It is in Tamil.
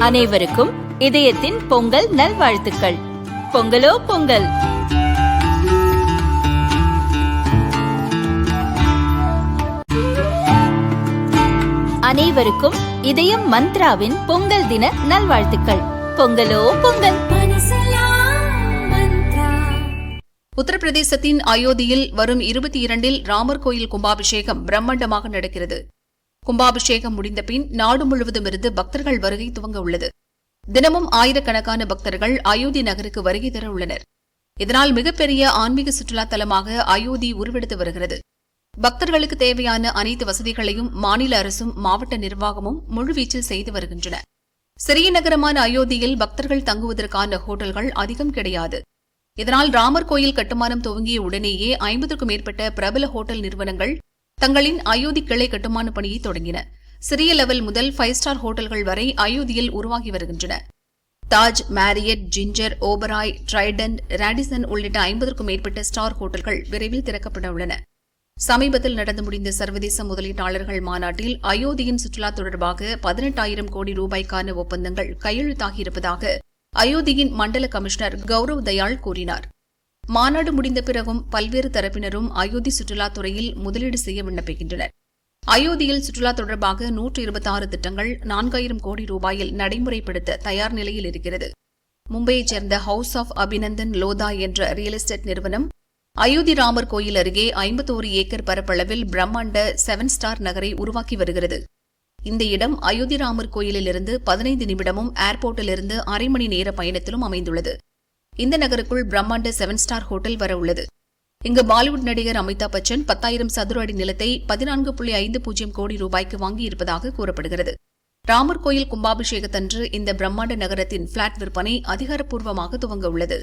அனைவருக்கும் இதயத்தின் பொங்கல் நல்வாழ்த்துக்கள். பொங்கலோ பொங்கல். அனைவருக்கும் இதயம் மந்த்ராவின் பொங்கல் தின நல்வாழ்த்துக்கள். பொங்கலோ பொங்கல். உத்தரப்பிரதேசத்தின் அயோத்தியில் வரும் இருபத்தி இரண்டில் ராமர் கோயில் கும்பாபிஷேகம் பிரம்மாண்டமாக நடக்கிறது. கும்பாபிஷேகம் முடிந்த பின் நாடு முழுவதும் இருந்து பக்தர்கள் வருகை துவங்க உள்ளது. தினமும் ஆயிரக்கணக்கான பக்தர்கள் அயோத்தி நகருக்கு வருகை தர உள்ளனர். இதனால் மிகப்பெரிய ஆன்மீக சுற்றுலா தலமாக அயோத்தி உருவெடுத்து வருகிறது. பக்தர்களுக்கு தேவையான அனைத்து வசதிகளையும் மாநில அரசும் மாவட்ட நிர்வாகமும் முழுவீச்சில் செய்து வருகின்றன. சிறிய நகரமான அயோத்தியில் பக்தர்கள் தங்குவதற்கான ஹோட்டல்கள் அதிகம் கிடையாது. இதனால் ராமர் கோயில் கட்டுமானம் துவங்கிய உடனேயே ஐம்பதுக்கும் மேற்பட்ட பிரபல ஹோட்டல் நிறுவனங்கள் தங்களின் அயோத்தி கிளை கட்டுமான பணியை தொடங்கின. சிறிய லெவல் முதல் ஃபைவ் ஸ்டார் ஹோட்டல்கள் வரை அயோத்தியில் உருவாகி வருகின்றன. Taj Marriott Ginger Oberoi Trident Radisson உள்ளிட்ட ஐம்பதற்கும் மேற்பட்ட ஸ்டார் ஹோட்டல்கள் விரைவில் திறக்கப்பட உள்ளன. சமீபத்தில் நடந்து முடிந்த சர்வதேச முதலீட்டாளர்கள் மாநாட்டில் அயோத்தியின் சுற்றுலா தொடர்பாக பதினெட்டாயிரம் கோடி ரூபாய்க்கான ஒப்பந்தங்கள் கையெழுத்தாகியிருப்பதாக அயோத்தியின் மண்டல கமிஷனர் கௌரவ் தயாள் கூறினார். மாநாடு முடிந்த பிறகும் பல்வேறு தரப்பினரும் அயோத்தி சுற்றுலாத் துறையில் முதலீடு செய்ய விண்ணப்பிக்கின்றனர். அயோத்தியில் சுற்றுலா தொடர்பாக நூற்று இருபத்தி ஆறு திட்டங்கள் நான்காயிரம் கோடி ரூபாயில் நடைமுறைப்படுத்த தயார் நிலையில் இருக்கிறது. மும்பையைச் சேர்ந்த ஹவுஸ் ஆஃப் அபிநந்தன் லோதா என்ற ரியல் எஸ்டேட் நிறுவனம் அயோத்தி ராமர் கோயில் அருகே ஐம்பத்தோரு ஏக்கர் பரப்பளவில் பிரம்மாண்ட செவன் ஸ்டார் நகரை உருவாக்கி வருகிறது. இந்த இடம் அயோத்தி ராமர் கோயிலிலிருந்து பதினைந்து நிமிடமும் ஏர்போர்ட்டிலிருந்து அரை மணி நேர பயணத்திலும் அமைந்துள்ளது. இந்த நகருக்குள் பிரம்மாண்ட செவன் ஸ்டார் ஹோட்டல் வர உள்ளது. இங்கு பாலிவுட் நடிகர் அமிதாப் பச்சன் பத்தாயிரம் சதுர அடி நிலத்தை பதினான்கு புள்ளி ஐந்து பூஜ்ஜியம் கோடி ரூபாய்க்கு வாங்கியிருப்பதாக கூறப்படுகிறது. ராமர் கோயில் கும்பாபிஷேகத்தன்று இந்த பிரம்மாண்ட நகரத்தின் பிளாட் விற்பனை அதிகாரப்பூர்வமாக துவங்க உள்ளது.